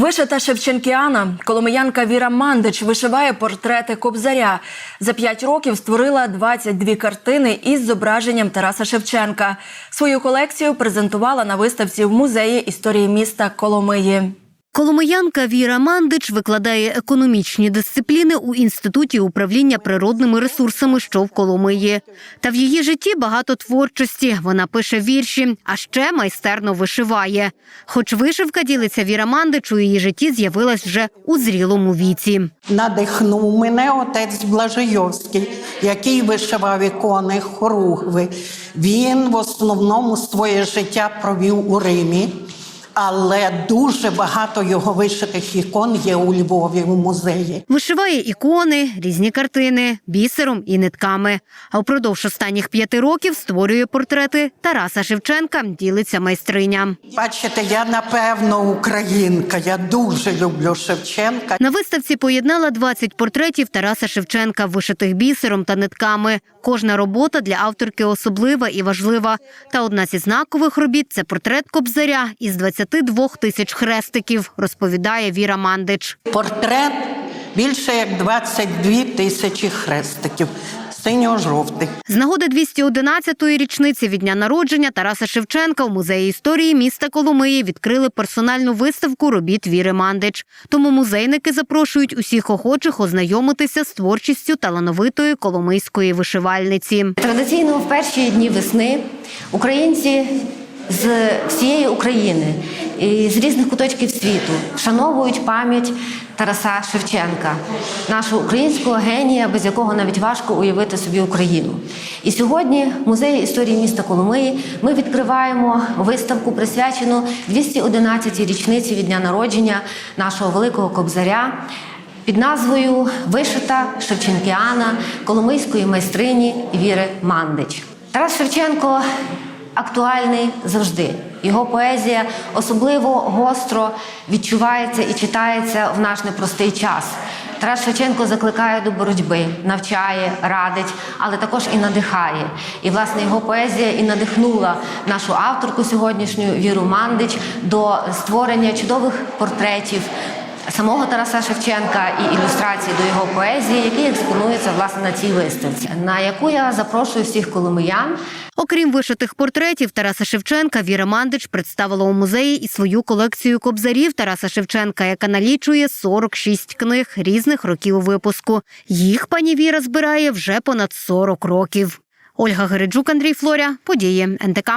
Вишита Шевченкіана, коломиянка Віра Мандич вишиває портрети Кобзаря. За п'ять років створила 22 картини із зображенням Тараса Шевченка. Свою колекцію презентувала на виставці в музеї історії міста Коломиї. Коломиянка Віра Мандич викладає економічні дисципліни у інституті управління природними ресурсами, що в Коломиї. Та в її житті багато творчості. Вона пише вірші, а ще майстерно вишиває. Хоч вишивка ділиться Віра Мандич у її житті з'явилась вже у зрілому віці. Надихнув мене отець Блажайовський, який вишивав ікони хоругви. Він в основному своє життя провів у Римі, але дуже багато його вишитих ікон є у Львові в музеї. Вишиває ікони, різні картини, бісером і нитками. А впродовж останніх п'яти років створює портрети Тараса Шевченка. Ділиться майстриня. Бачите, я напевно українка. Я дуже люблю Шевченка. На виставці поєднала 20 портретів Тараса Шевченка, вишитих бісером та нитками. Кожна робота для авторки особлива і важлива. Та одна зі знакових робіт це портрет Кобзаря із 22 тисяч хрестиків, розповідає Віра Мандич. Портрет більше як 22 тисячі хрестиків, синьо-жовтих. З нагоди 211-ї річниці від дня народження Тараса Шевченка у музеї історії міста Коломиї відкрили персональну виставку робіт Віри Мандич. Тому музейники запрошують усіх охочих ознайомитися з творчістю талановитої коломийської вишивальниці. Традиційно в перші дні весни українці з всієї України і з різних куточків світу вшановують пам'ять Тараса Шевченка, нашого українського генія, без якого навіть важко уявити собі Україну. І сьогодні в музеї історії міста Коломиї ми відкриваємо виставку, присвячену 211-й річниці від дня народження нашого великого кобзаря під назвою Вишита Шевченкіана Коломийської майстрині Віри Мандич. Тарас Шевченко актуальний завжди. Його поезія особливо гостро відчувається і читається в наш непростий час. Тарас Шевченко закликає до боротьби, навчає, радить, але також і надихає. І власне його поезія і надихнула нашу авторку сьогоднішню Віру Мандич до створення чудових портретів самого Тараса Шевченка і ілюстрації до його поезії, які експонуються власне на цій виставці, на яку я запрошую всіх коломиян. Окрім вишитих портретів Тараса Шевченка, Віра Мандич представила у музеї і свою колекцію кобзарів Тараса Шевченка, яка налічує 46 книг різних років випуску. Їх пані Віра збирає вже понад 40 років. Ольга Гереджук, Андрій Флоря, події НТК.